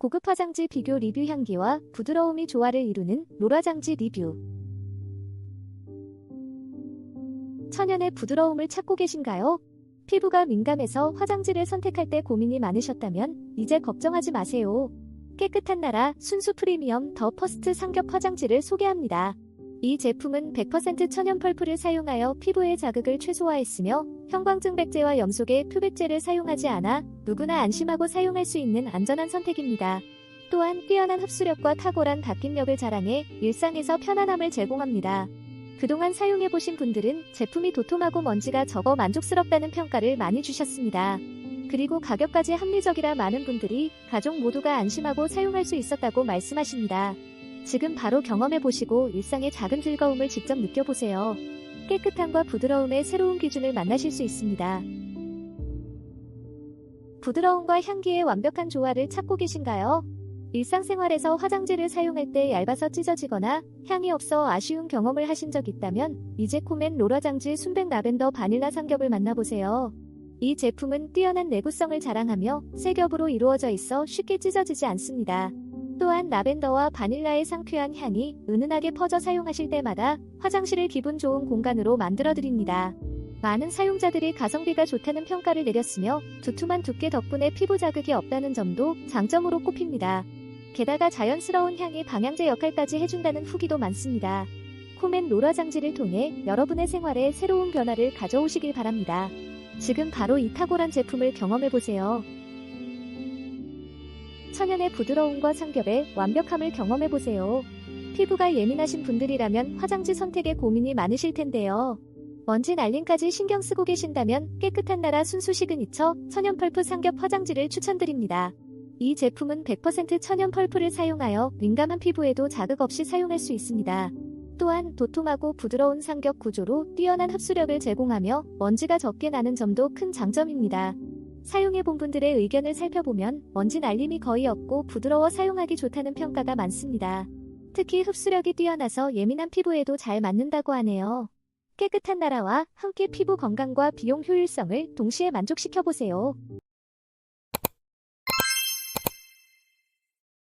고급 화장지 비교 리뷰 향기와 부드러움이 조화를 이루는 로라장지 리뷰. 천연의 부드러움을 찾고 계신가요? 피부가 민감해서 화장지를 선택할 때 고민이 많으셨다면 이제 걱정하지 마세요. 깨끗한 나라 순수 프리미엄 더 퍼스트 삼겹 화장지를 소개합니다. 이 제품은 100% 천연 펄프를 사용하여 피부의 자극을 최소화했으며 형광증 백제와 염속의 표백제를 사용하지 않아 누구나 안심하고 사용할 수 있는 안전한 선택입니다. 또한 뛰어난 흡수력과 탁월한 닦임력을 자랑해 일상에서 편안함을 제공합니다. 그동안 사용해보신 분들은 제품이 도톰하고 먼지가 적어 만족스럽다는 평가를 많이 주셨습니다. 그리고 가격까지 합리적이라 많은 분들이 가족 모두가 안심하고 사용할 수 있었다고 말씀하십니다. 지금 바로 경험해보시고 일상의 작은 즐거움을 직접 느껴보세요. 깨끗함과 부드러움의 새로운 기준을 만나실 수 있습니다. 부드러움과 향기의 완벽한 조화를 찾고 계신가요? 일상생활에서 화장지를 사용할 때 얇아서 찢어지거나 향이 없어 아쉬운 경험을 하신 적 있다면 이제 코멘 로라장지 순백 라벤더 바닐라 삼겹을 만나보세요. 이 제품은 뛰어난 내구성을 자랑하며 세 겹으로 이루어져 있어 쉽게 찢어지지 않습니다. 또한 라벤더와 바닐라의 상쾌한 향이 은은하게 퍼져 사용하실 때마다 화장실을 기분 좋은 공간으로 만들어드립니다. 많은 사용자들이 가성비가 좋다는 평가를 내렸으며 두툼한 두께 덕분에 피부 자극이 없다는 점도 장점으로 꼽힙니다. 게다가 자연스러운 향이 방향제 역할까지 해준다는 후기도 많습니다. 코멘 로라 장지를 통해 여러분의 생활에 새로운 변화를 가져오시길 바랍니다. 지금 바로 이 탁월한 제품을 경험해보세요. 천연의 부드러움과 삼겹의 완벽함을 경험해보세요. 피부가 예민하신 분들이라면 화장지 선택에 고민이 많으실 텐데요. 먼지 날림까지 신경 쓰고 계신다면 깨끗한 나라 순수 시그니처 천연 펄프 삼겹 화장지를 추천드립니다. 이 제품은 100% 천연 펄프를 사용하여 민감한 피부에도 자극 없이 사용할 수 있습니다. 또한 도톰하고 부드러운 삼겹 구조로 뛰어난 흡수력을 제공하며 먼지가 적게 나는 점도 큰 장점입니다. 사용해본 분들의 의견을 살펴보면 먼지 날림이 거의 없고 부드러워 사용하기 좋다는 평가가 많습니다. 특히 흡수력이 뛰어나서 예민한 피부에도 잘 맞는다고 하네요. 깨끗한 나라와 함께 피부 건강과 비용 효율성을 동시에 만족시켜보세요.